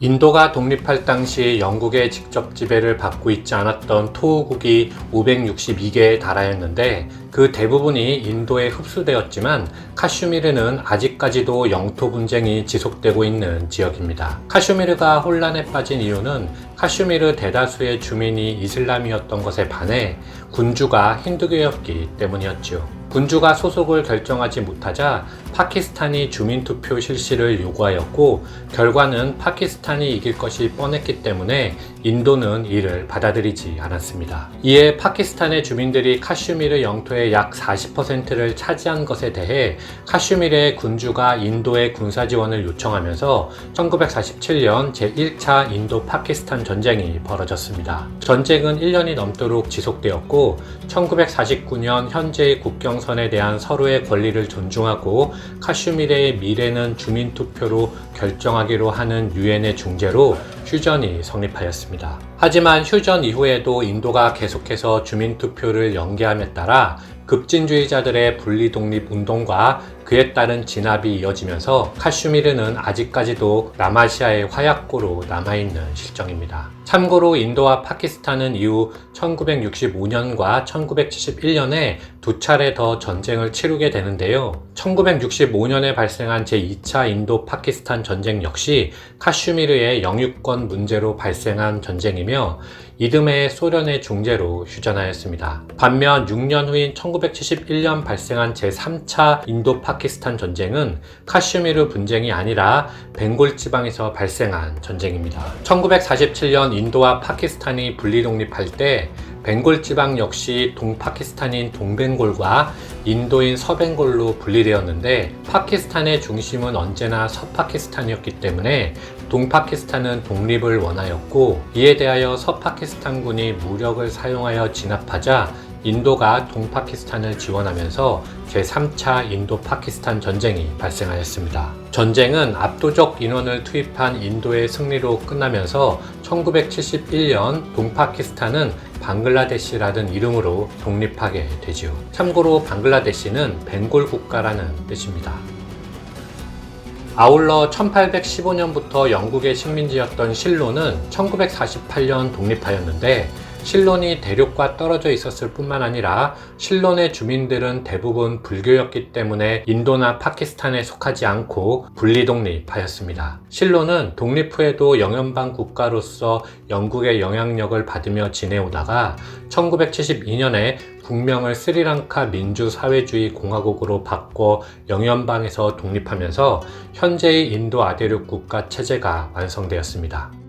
인도가 독립할 당시 영국의 직접 지배를 받고 있지 않았던 토호국이 562개에 달하였는데 그 대부분이 인도에 흡수되었지만 카슈미르는 아직까지도 영토 분쟁이 지속되고 있는 지역입니다. 카슈미르가 혼란에 빠진 이유는 카슈미르 대다수의 주민이 이슬람이었던 것에 반해 군주가 힌두교였기 때문이었죠. 군주가 소속을 결정하지 못하자 파키스탄이 주민투표 실시를 요구하였고 결과는 파키스탄이 이길 것이 뻔했기 때문에 인도는 이를 받아들이지 않았습니다. 이에 파키스탄의 주민들이 카슈미르 영토의 약 40%를 차지한 것에 대해 카슈미르의 군주가 인도의 군사 지원을 요청하면서 1947년 제1차 인도 파키스탄 전쟁이 벌어졌습니다. 전쟁은 1년이 넘도록 지속되었고 1949년 현재의 국경선에 대한 서로의 권리를 존중하고 카슈미르의 미래는 주민투표로 결정하기로 하는 유엔의 중재로 휴전이 성립하였습니다. 하지만 휴전 이후에도 인도가 계속해서 주민투표를 연기함에 따라 급진주의자들의 분리독립 운동과 그에 따른 진압이 이어지면서 카슈미르는 아직까지도 남아시아의 화약고로 남아있는 실정입니다. 참고로 인도와 파키스탄은 이후 1965년과 1971년에 두 차례 더 전쟁을 치르게 되는데요. 1965년에 발생한 제2차 인도 파키스탄 전쟁 역시 카슈미르의 영유권 문제로 발생한 전쟁이며 이듬해 소련의 중재로 휴전하였습니다. 반면 6년 후인 1971년 발생한 제3차 인도 파키스탄 전쟁은 카슈미르 분쟁이 아니라 벵골 지방에서 발생한 전쟁입니다. 1947년 인도와 파키스탄이 분리 독립할 때 벵골 지방 역시 동파키스탄인 동벵골과 인도인 서벵골로 분리되었는데 파키스탄의 중심은 언제나 서파키스탄이었기 때문에 동파키스탄은 독립을 원하였고 이에 대하여 서파키스탄군이 무력을 사용하여 진압하자 인도가 동파키스탄을 지원하면서 제3차 인도 파키스탄 전쟁이 발생하였습니다. 전쟁은 압도적 인원을 투입한 인도의 승리로 끝나면서 1971년 동파키스탄은 방글라데시라는 이름으로 독립하게 되지요. 참고로 방글라데시는 벵골 국가라는 뜻입니다. 아울러 1815년부터 영국의 식민지였던 실로는 1948년 독립하였는데 실론이 대륙과 떨어져 있었을 뿐만 아니라 실론의 주민들은 대부분 불교였기 때문에 인도나 파키스탄에 속하지 않고 분리 독립하였습니다. 실론은 독립 후에도 영연방 국가로서 영국의 영향력을 받으며 지내오다가 1972년에 국명을 스리랑카 민주사회주의 공화국으로 바꿔 영연방에서 독립하면서 현재의 인도 아대륙 국가 체제가 완성되었습니다.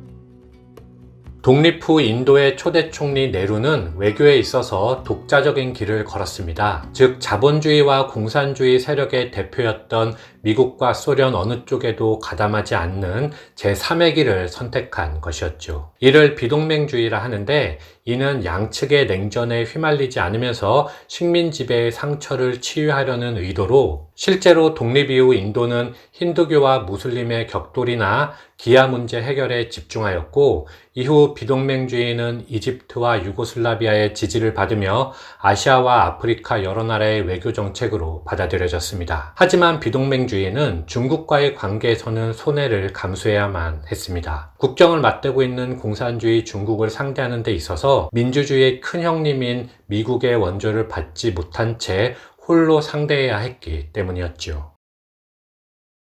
독립 후 인도의 초대 총리 네루는 외교에 있어서 독자적인 길을 걸었습니다. 즉 자본주의와 공산주의 세력의 대표였던 미국과 소련 어느 쪽에도 가담하지 않는 제3의 길을 선택한 것이었죠. 이를 비동맹주의라 하는데 이는 양측의 냉전에 휘말리지 않으면서 식민 지배의 상처를 치유하려는 의도로 실제로 독립 이후 인도는 힌두교와 무슬림의 격돌이나 기아 문제 해결에 집중하였고 이후 비동맹주의는 이집트와 유고슬라비아의 지지를 받으며 아시아와 아프리카 여러 나라의 외교 정책으로 받아들여졌습니다. 하지만 비동맹 주의는 중국과의 관계에서는 손해를 감수해야만 했습니다. 국경을 맞대고 있는 공산주의 중국을 상대하는 데 있어서 민주주의의 큰 형님인 미국의 원조를 받지 못한 채 홀로 상대해야 했기 때문이었죠.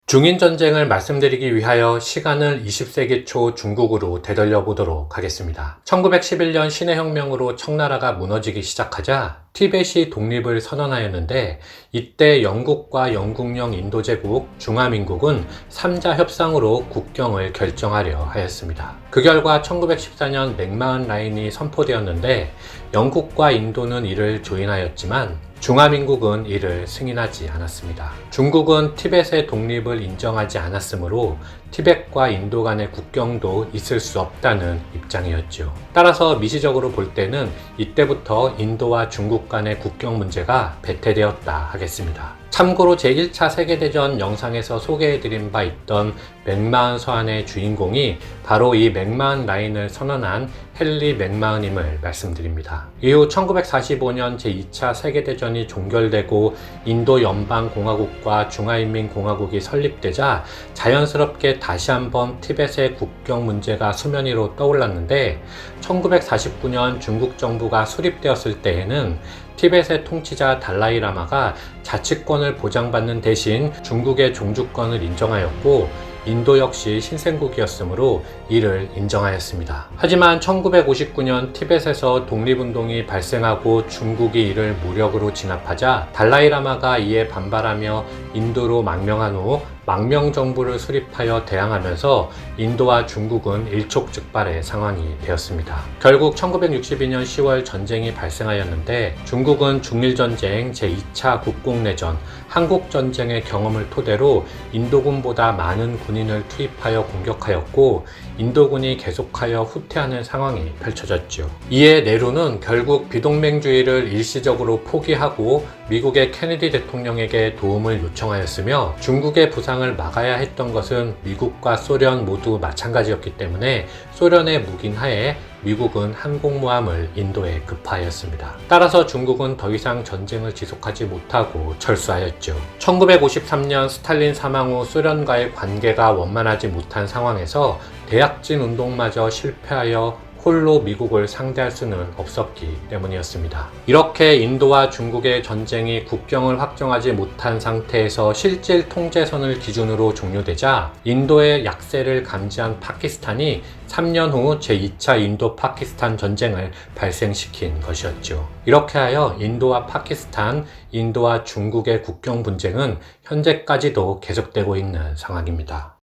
중인전쟁을 말씀드리기 위하여 시간을 20세기 초 중국으로 되돌려 보도록 하겠습니다. 1911년 신해혁명으로 청나라가 무너지기 시작하자 티벳이 독립을 선언하였는데 이때 영국과 영국령 인도제국 중화민국은 3자 협상으로 국경을 결정하려 하였습니다. 그 결과 1914년 맥마흔 라인이 선포되었는데 영국과 인도는 이를 조인하였지만 중화민국은 이를 승인하지 않았습니다. 중국은 티벳의 독립을 인정하지 않았으므로 티벳과 인도 간의 국경도 있을 수 없다는 입장이었죠. 따라서 미시적으로 볼 때는 이때부터 인도와 중국 간의 국경 문제가 배태되었다 하겠습니다. 참고로 제1차 세계대전 영상에서 소개해드린 바 있던 맥마흔 서한의 주인공이 바로 이 맥마흔 라인을 선언한 헨리 맥마흔임을 말씀드립니다. 이후 1945년 제2차 세계대전이 종결되고 인도 연방공화국과 중화인민공화국이 설립되자 자연스럽게 다시 한번 티벳의 국경 문제가 수면 위로 떠올랐는데 1949년 중국 정부가 수립되었을 때에는 티벳의 통치자 달라이라마가 자치권을 보장받는 대신 중국의 종주권을 인정하였고 인도 역시 신생국이었으므로 이를 인정하였습니다. 하지만 1959년 티벳에서 독립운동이 발생하고 중국이 이를 무력으로 진압하자 달라이라마가 이에 반발하며 인도로 망명한 후 망명 정부를 수립하여 대항하면서 인도와 중국은 일촉즉발의 상황이 되었습니다. 결국 1962년 10월 전쟁이 발생하였는데 중국은 중일전쟁 제2차 국공내전 한국전쟁의 경험을 토대로 인도군보다 많은 군인을 투입하여 공격하였고 인도군이 계속하여 후퇴하는 상황이 펼쳐졌죠. 이에 네루는 결국 비동맹주의를 일시적으로 포기하고 미국의 케네디 대통령에게 도움을 요청하였으며 중국의 부상을 막아야 했던 것은 미국과 소련 모두 마찬가지였기 때문에 소련의 묵인하에 미국은 항공모함을 인도에 급파하였습니다. 따라서 중국은 더 이상 전쟁을 지속하지 못하고 철수하였죠. 1953년 스탈린 사망 후 소련과의 관계가 원만하지 못한 상황에서 대약진 운동마저 실패하여 홀로 미국을 상대할 수는 없었기 때문이었습니다. 이렇게 인도와 중국의 전쟁이 국경을 확정하지 못한 상태에서 실질 통제선을 기준으로 종료되자 인도의 약세를 감지한 파키스탄이 3년 후 제2차 인도 파키스탄 전쟁을 발생시킨 것이었죠. 이렇게 하여 인도와 파키스탄, 인도와 중국의 국경 분쟁은 현재까지도 계속되고 있는 상황입니다.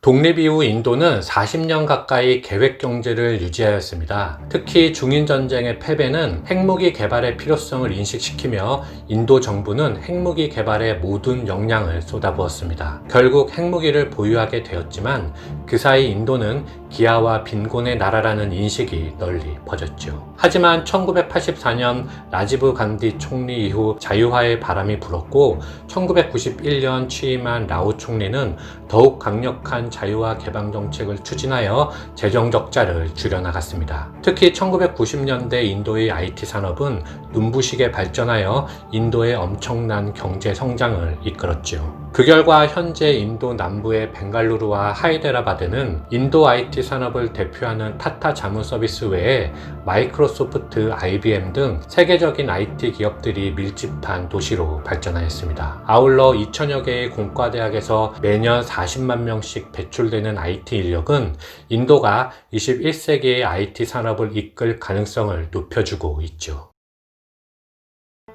독립 이후 인도는 40년 가까이 계획 경제를 유지하였습니다. 특히 중인 전쟁의 패배는 핵무기 개발의 필요성을 인식시키며 인도 정부는 핵무기 개발에 모든 역량을 쏟아부었습니다. 결국 핵무기를 보유하게 되었지만 그 사이 인도는 기아와 빈곤의 나라라는 인식이 널리 퍼졌죠. 하지만 1984년 라지브 간디 총리 이후 자유화의 바람이 불었고 1991년 취임한 라오 총리는 더욱 강력한 자유화 개방 정책을 추진하여 재정 적자를 줄여나갔습니다. 특히 1990년대 인도의 IT 산업은 눈부시게 발전하여 인도의 엄청난 경제 성장을 이끌었죠. 그 결과 현재 인도 남부의 벵갈루루와 하이데라바드는 인도 IT 산업을 대표하는 타타 자문 서비스 외에 마이크로소프트, IBM 등 세계적인 IT 기업들이 밀집한 도시로 발전하였습니다. 아울러 2천여 개의 공과대학에서 매년 40만 명씩 배출되는 IT 인력은 인도가 21세기의 IT 산업을 이끌 가능성을 높여주고 있죠.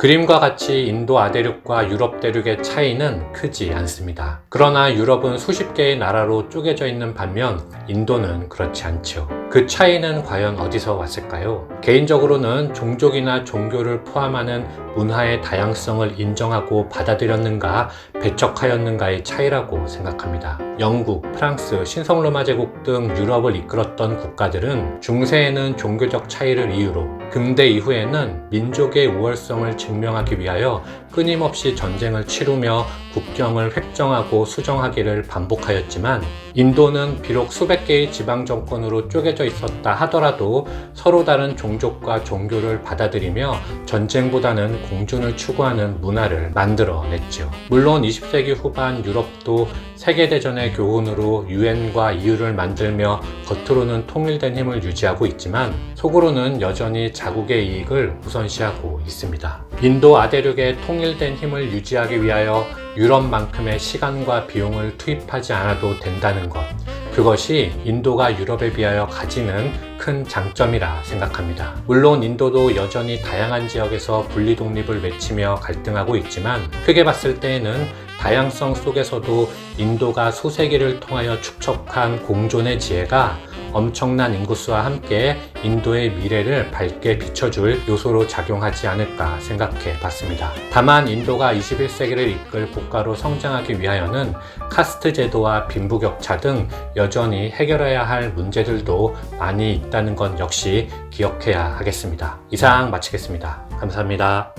그림과 같이 인도 아대륙과 유럽 대륙의 차이는 크지 않습니다. 그러나 유럽은 수십 개의 나라로 쪼개져 있는 반면 인도는 그렇지 않죠. 그 차이는 과연 어디서 왔을까요? 개인적으로는 종족이나 종교를 포함하는 문화의 다양성을 인정하고 받아들였는가, 배척하였는가의 차이라고 생각합니다. 영국, 프랑스, 신성로마 제국 등 유럽을 이끌었던 국가들은 중세에는 종교적 차이를 이유로, 근대 이후에는 민족의 우월성을 증 명하기 위하여 끊임없이 전쟁을 치르며 국경을 획정하고 수정하기를 반복하였지만 인도는 비록 수백 개의 지방 정권으로 쪼개져 있었다 하더라도 서로 다른 종족과 종교를 받아들이며 전쟁보다는 공존을 추구하는 문화를 만들어냈죠. 물론 20세기 후반 유럽도 세계대전의 교훈으로 유엔과 EU를 만들며 겉으로는 통일된 힘을 유지하고 있지만 속으로는 여전히 자국의 이익을 우선시하고 있습니다. 인도 아대륙의 통일 된 힘을 유지하기 위하여 유럽만큼의 시간과 비용을 투입하지 않아도 된다는 것. 그것이 인도가 유럽에 비하여 가지는 큰 장점이라 생각합니다. 물론 인도도 여전히 다양한 지역에서 분리 독립을 외치며 갈등하고 있지만 크게 봤을 때에는 다양성 속에서도 인도가 수세기를 통하여 축적한 공존의 지혜가 엄청난 인구수와 함께 인도의 미래를 밝게 비춰줄 요소로 작용하지 않을까 생각해 봤습니다. 다만 인도가 21세기를 이끌 국가로 성장하기 위하여는 카스트 제도와 빈부격차 등 여전히 해결해야 할 문제들도 많이 있다는 것 역시 기억해야 하겠습니다. 이상 마치겠습니다. 감사합니다.